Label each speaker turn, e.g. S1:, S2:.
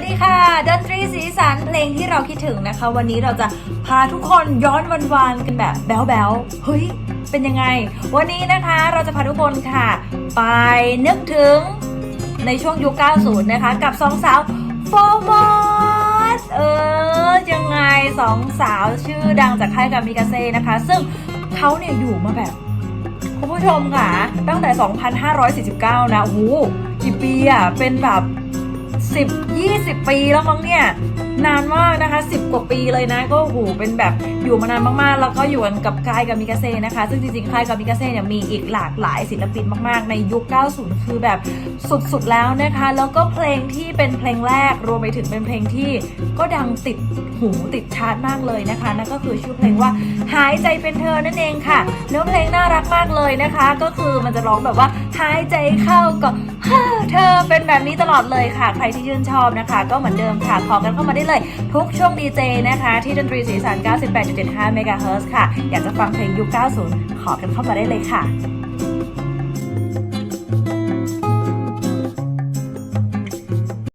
S1: วัสดีค่ะดนตรีสีสันเพลงที่เราคิดถึงนะคะ วันนี้เราจะพาทุกคนย้อนวันวานกันแบบแบ๊วแบ๊วเฮ้ย เป็นยังไง วันนี้นะคะเราจะพาทุกคนค่ะ ไปนึกถึงในช่วงยุค 90 นะคะ กับสองสาวโฟมอสเออ ยังไงสองสาวชื่อดังจากค่ายกามิกาเซ่นะคะ ซึ่งเขาเนี่ยอยู่มาแบบคุณผู้ชมค่ะ ตั้งแต่ 2,549 นะโอ้โหกี่ปีอะเป็นแบบ 10 20 ปีแล้วมั้งเนี่ยนานมากนะคะ 10 กว่าปีเลยนะ ก็หูเป็นแบบอยู่มานานมากๆ แล้วก็อยู่กันกับค่ายกามิกาเซ่นะคะ ซึ่งจริงๆค่ายกามิกาเซ่เนี่ยมีอีกหลากหลายศิลปินมากๆ ในยุค 90 คือแบบสุดๆแล้วนะคะ แล้วก็เพลงที่เป็นเพลงแรกรวมไปถึงเป็นเพลงที่ก็ดังติดหูติดชาร์ตมากเลยนะคะนั่นก็คือชื่อเพลงว่าหายใจเป็นเธอนั่นเองค่ะเนื้อเพลงน่ารักมากเลยนะคะ ก็คือมันจะร้องแบบว่าหายใจเข้าก็ฮ่าเธอเป็นแบบนี้ตลอดเลยค่ะ ใครที่ชื่นชอบนะคะ ก็เหมือนเดิมค่ะขอกันเข้ามาได้เลย ทุกช่วงดีเจนะคะ ที่ดนตรีสีสัน 98.75เมกะเฮิร์ค่ะ อยากจะฟังเพลงยุค 90 ขอกันเข้ามาได้เลยค่ะ